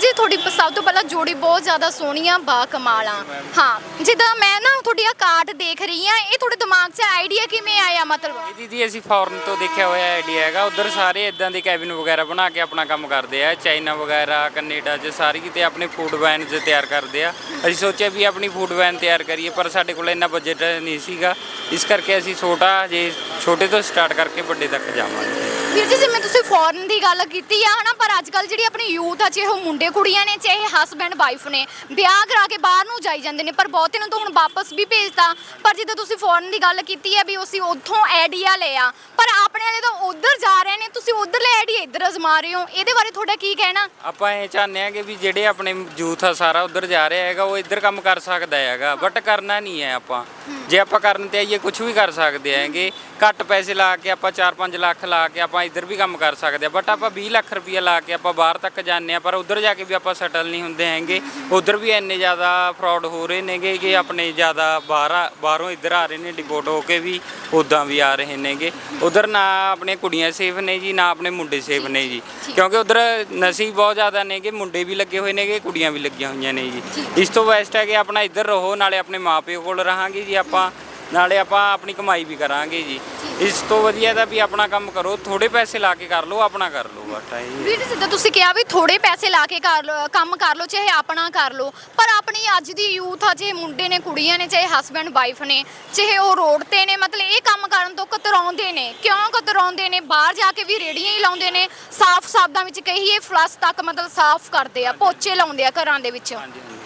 ਜੀ, ਤੁਹਾਡੀ ਸਭ ਤੋਂ ਪਹਿਲਾਂ ਜੋੜੀ ਬਹੁਤ ਜ਼ਿਆਦਾ ਸੋਹਣੀ ਆ ਬਾ ਕਮਾਲ ਆ। ਹਾਂ, ਜਿੱਦਾਂ ਮੈਂ ਨਾ ਤੁਹਾਡੀ ਆ ਕਾਰਡ ਦੇਖ ਰਹੀ ਆ, ਇਹ ਤੁਹਾਡੇ ਦਿਮਾਗ 'ਚ ਆਈਡੀਆ ਕਿਵੇਂ ਆਇਆ, ਮਤਲਬ? ਇਹ ਦੀਦੀ, ਅਸੀਂ ਫੋਰਨ ਤੋਂ ਦੇਖਿਆ ਹੋਇਆ ਆਈਡੀਆ ਹੈਗਾ। ਉਧਰ ਸਾਰੇ ਇਦਾਂ ਦੇ ਕੈਬਿਨ ਵਗੈਰਾ ਬਣਾ ਕੇ ਆਪਣਾ ਕੰਮ ਕਰਦੇ ਆ। ਚਾਈਨਾ ਵਗੈਰਾ, ਕੈਨੇਡਾ 'ਚ ਸਾਰੀ ਕਿਤੇ ਆਪਣੇ ਫੂਡ ਵੈਨ ਤਿਆਰ ਕਰਦੇ ਆ। ਅਸੀਂ ਸੋਚਿਆ ਵੀ ਆਪਣੀ ਫੂਡ ਵੈਨ ਤਿਆਰ ਕਰੀਏ, ਪਰ ਸਾਡੇ ਕੋਲ ਇੰਨਾ ਬਜਟ ਨਹੀਂ ਸੀਗਾ। ਇਸ ਕਰਕੇ ਅਸੀਂ ਛੋਟਾ, ਜੇ ਛੋਟੇ ਤੋਂ ਸਟਾਰਟ ਕਰਕੇ ਵੱਡੇ ਤੱਕ ਜਾਵਾਂਗੇ। ਵੀਰ ਜੀ ਜਿਵੇਂ ਤੁਸੀਂ ਫੋਰਨ ਦੀ ਗੱਲ ਕੀਤੀ ਆ ਹਨਾ ਪਰ ਅੱਜ ਕੱਲ ਜਿਹੜੀ ਆਪਣੀ ਯੂਥ ਆ ਚਾਹੇ ਉਹ ਮੁੰਡੇ ਕੁੜੀਆਂ ਨੇ ਚਾਹੇ ਹਸਬੈਂਡ ਵਾਈਫ ਨੇ ਵਿਆਹ ਕਰਾ ਕੇ ਬਾਹਰ ਨੂੰ ਜਾਈ ਜਾਂਦੇ ਨੇ ਪਰ ਬਹੁਤੇ ਨੂੰ ਤਾਂ ਹੁਣ ਵਾਪਸ ਵੀ ਭੇਜਤਾ। ਪਰ ਜਿੱਦਾਂ ਤੁਸੀਂ ਫੋਰਨ ਦੀ ਗੱਲ ਕੀਤੀ ਹੈ ਵੀ ਅਸੀਂ ਉੱਥੋਂ ਆਈਡੀਆ ਲਿਆ ਪਰ ਆਪਣੇ ਵਾਲੇ ਤਾਂ ਉੱਧਰ ਜਾ ਰਹੇ ਨੇ ਤੁਸੀਂ ਉੱਧਰਲੇ ਆਈਡੀਆ ਇੱਧਰ ਅਜ਼ਮਾ ਰਹੇ ਹੋ। ਇਹਦੇ ਬਾਰੇ ਤੁਹਾਡਾ ਕੀ ਕਹਿਣਾ? ਆਪਾਂ ਇਹ ਚਾਹੁੰਦੇ ਹਾਂ ਕਿ ਵੀ ਜਿਹੜੇ ਆਪਣੇ ਯੂਥ ਆ ਸਾਰਾ ਉਧਰ ਜਾ ਰਿਹਾ ਹੈਗਾ ਉਹ ਇੱਧਰ ਕੰਮ ਕਰ ਸਕਦਾ ਹੈਗਾ ਬਟ ਕਰਨਾ ਨਹੀਂ ਹੈ ਆਪਾਂ। ਜੇ ਆਪਾਂ ਕਰਨ ਤੇ ਆਈਏ ਕੁਝ ਵੀ ਕਰ ਸਕਦੇ ਹੈਗੇ ਘੱਟ ਪੈਸੇ ਲਾ ਕੇ ਆਪਾਂ 4-5 ਲੱਖ ਲਾ ਕੇ ਆਪਾਂ ਇੱਧਰ ਵੀ ਕੰਮ ਕਰ ਸਕਦੇ ਆ ਬਟ ਆਪਾਂ 20 ਲੱਖ ਰੁਪਈਆ ਲਾ ਕੇ ਆਪਾਂ ਬਾਹਰ ਤੱਕ ਜਾਂਦੇ ਆ ਪਰ ਉਧਰ ਜਾ ਕੇ ਵੀ ਆਪਾਂ ਸੈਟਲ ਨਹੀਂ ਹੁੰਦੇ ਹੈਗੇ। ਉਧਰ ਵੀ ਇੰਨੇ ਜ਼ਿਆਦਾ ਫਰਾਡ ਹੋ ਰਹੇ ਨੇਗੇ ਕਿ ਆਪਣੇ ਜ਼ਿਆਦਾ ਬਾਹਰ ਬਾਹਰੋਂ ਇੱਧਰ ਆ ਰਹੇ ਨੇ ਡਿਪੋਰਟ ਹੋ ਕੇ ਵੀ ਉਦਾਂ ਵੀ ਆ ਰਹੇ ਨੇਗੇ। ਉਧਰ ਨਾ ਆਪਣੇ ਕੁੜੀਆਂ ਸੇਫ ਨੇ ਜੀ ਨਾ ਆਪਣੇ ਮੁੰਡੇ ਸੇਫ ਨੇ ਜੀ। ਕਿਉਂਕਿ ਉਧਰ ਨਸ਼ੀ ਬਹੁਤ ਜ਼ਿਆਦਾ ਨੇਗੇ ਮੁੰਡੇ ਵੀ ਲੱਗੇ ਹੋਏ ਨੇਗੇ ਕੁੜੀਆਂ ਵੀ ਲੱਗੀਆਂ ਹੋਈਆਂ ਨੇ ਜੀ। ਇਸ ਤੋਂ ਬੈਸਟ ਹੈ ਕਿ ਆਪਣਾ ਇੱਧਰ ਰਹੋ ਨਾਲੇ ਆਪਣੇ ਮਾਪਿਓ ਕੋਲ ਰਹਾਂਗੇ ਜੀ ਆਪਾਂ। ਨਾਲੇ ਆਪਾਂ ਆਪਣੀ ਕਮਾਈ ਵੀ ਕਰਾਂਗੇ ਜੀ। ਇਸ ਤੋਂ ਵਧੀਆ ਤਾਂ ਵੀ ਆਪਣਾ ਕੰਮ ਕਰੋ ਥੋੜੇ ਪੈਸੇ ਲਾ ਕੇ ਕਰ ਲਓ ਆਪਣਾ ਕਰ ਲਓ ਬਟ ਇਹ। ਵੀਰ ਜੀ ਜਿੱਦਾਂ ਤੁਸੀਂ ਕਿਹਾ ਵੀ ਥੋੜੇ ਪੈਸੇ ਲਾ ਕੇ ਕਰ ਲਓ ਕੰਮ ਕਰ ਲਓ ਚਾਹੇ ਆਪਣਾ ਕਰ ਲਓ ਪਰ ਆਪਣੀ ਅੱਜ ਦੀ ਯੂਥ ਆ ਚਾਹੇ ਮੁੰਡੇ ਨੇ ਕੁੜੀਆਂ ਨੇ ਚਾਹੇ ਹਸਬੈਂਡ ਵਾਈਫ ਨੇ ਚਾਹੇ ਉਹ ਰੋਡ ਤੇ ਨੇ ਮਤਲਬ ਇਹ ਕੰਮ ਕਰਨ ਤੋਂ ਕਤਰਾਉਂਦੇ ਨੇ ਕਿਉਂ ਕਤਰਾਉਂਦੇ ਨੇ? ਬਾਹਰ ਜਾ ਕੇ ਵੀ ਰੇੜੀਆਂ ਹੀ ਲਾਉਂਦੇ ਨੇ ਸਾਫ਼ ਸ਼ਬਦਾਂ ਵਿੱਚ ਕਹੀਏ ਫਲਸ ਤੱਕ ਮਤਲਬ ਸਾਫ਼ ਕਰਦੇ ਆ ਪੋਚੇ ਲਾਉਂਦੇ ਆ ਘਰਾਂ ਦੇ ਵਿੱਚ। ਹਾਂਜੀ, ਹਾਂਜੀ।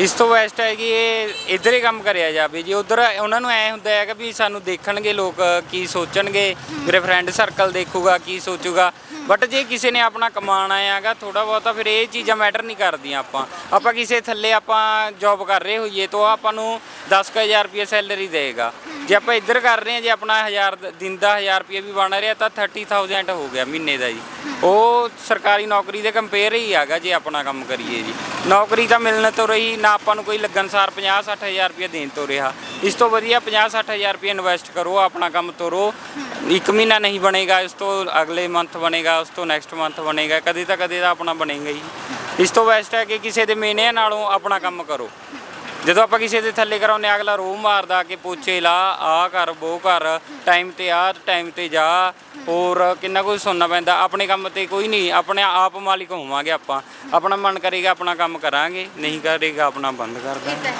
ਇਸ ਤੋਂ ਬੈਸਟ ਹੈ ਕਿ ਇਹ ਇੱਧਰ ਹੀ ਕੰਮ ਕਰਿਆ ਜਾਵੇ ਜੀ ਉਧਰ ਉਹਨਾਂ ਨੂੰ ਐ ਹੁੰਦਾ ਹੈਗਾ ਵੀ ਸਾਨੂੰ ਦੇਖਣਗੇ ਲੋਕ ਕੀ ਸੋਚਣਗੇ, ਮੇਰੇ ਫਰੈਂਡ ਸਰਕਲ ਦੇਖੂਗਾ, ਕੀ ਸੋਚੂਗਾ। ਬਟ ਜੇ ਕਿਸੇ ਨੇ ਆਪਣਾ ਕਮਾਣਾ ਹੈਗਾ ਥੋੜਾ ਬਹੁਤਾ ਫਿਰ ਇਹ ਚੀਜ਼ਾਂ ਮੈਟਰ ਨਹੀਂ ਕਰਦੀਆਂ ਆਪਾਂ। ਆਪਾਂ ਕਿਸੇ ਥੱਲੇ ਆਪਾਂ ਜੌਬ ਕਰ ਰਹੇ ਹੋਈਏ, ਤਾਂ ਉਹ ਆਪਾਂ ਨੂੰ 10000 ਰੁਪਏ ਸੈਲਰੀ ਦੇਗਾ ਜੇ ਆਪਾਂ ਇੱਧਰ ਕਰ ਰਹੇ ਹਾਂ, ਜੇ ਆਪਣਾ 1000 ਦਿਨ ਦਾ 1000 ਰੁਪਏ ਵੀ ਬਣ ਰਿਹਾ, ਤਾਂ 30000 ਹੋ ਗਿਆ ਮਹੀਨੇ ਦਾ ਜੀ। ਉਹ ਸਰਕਾਰੀ ਨੌਕਰੀ ਦੇ ਕੰਪੇਅਰ ਹੀ ਹੈਗਾ ਜੇ ਆਪਣਾ ਕੰਮ ਕਰੀਏ ਜੀ। ਨੌਕਰੀ ਤਾਂ ਮਿਲਣ ਤੋਂ ਰਹੀ, ਨਾ ਆਪਾਂ ਨੂੰ ਕੋਈ ਲੱਗਣਸਾਰ 50 60000 ਰੁਪਏ ਦੇਣ ਤੋਂ ਰਿਹਾ। ਇਸ ਤੋਂ ਵਧੀਆ 50 60000 ਰੁਪਏ ਇਨਵੈਸਟ ਕਰੋ, ਆਪਣਾ ਕੰਮ ਤੋਰੋ। ਇੱਕ ਮਹੀਨਾ ਨਹੀਂ ਬਣੇਗਾ, ਇਸ ਤੋਂ ਅਗਲੇ ਮੰਥ ਬਣੇਗਾ ਉਸ ਤੋਂ ਨੈਕਸਟ ਮੰਥ ਬਣੇਗਾ ਕਦੇ ਤਾਂ ਕਦੇ ਤਾਂ ਆਪਣਾ ਬਣੇਗਾ ਹੀ। ਇਸ ਤੋਂ ਬੈਸਟ ਹੈ ਕਿ ਕਿਸੇ ਦੇ ਮੇਨੇ ਨਾਲੋਂ ਆਪਣਾ ਕੰਮ ਕਰੋ। ਜਦੋਂ ਆਪਾਂ ਕਿਸੇ ਦੇ ਥੱਲੇ ਕਰਾਉਂਦੇ ਹਾਂ, ਅਗਲਾ ਰੋਹ ਮਾਰਦਾ ਕਿ ਪੋਚੇ ਲਾ ਆ ਕਰ ਉਹ ਕਰ ਟਾਈਮ ਤੇ ਆ ਟਾਈਮ ਤੇ ਜਾ ਹੋਰ ਕਿੰਨਾ ਕੁਝ ਸੁਣਨਾ ਪੈਂਦਾ। ਆਪਣੇ ਕੰਮ ਤੇ ਕੋਈ ਨਹੀਂ ਆਪਣੇ ਆਪ ਮਾਲਿਕ ਹੋਵਾਂਗੇ ਆਪਾਂ। ਆਪਣਾ ਮਨ ਕਰੇਗਾ ਆਪਣਾ ਕੰਮ ਕਰਾਂਗੇ ਨਹੀਂ ਕਰੇਗਾ ਆਪਣਾ ਬੰਦ ਕਰ ਦਾਂਗੇ।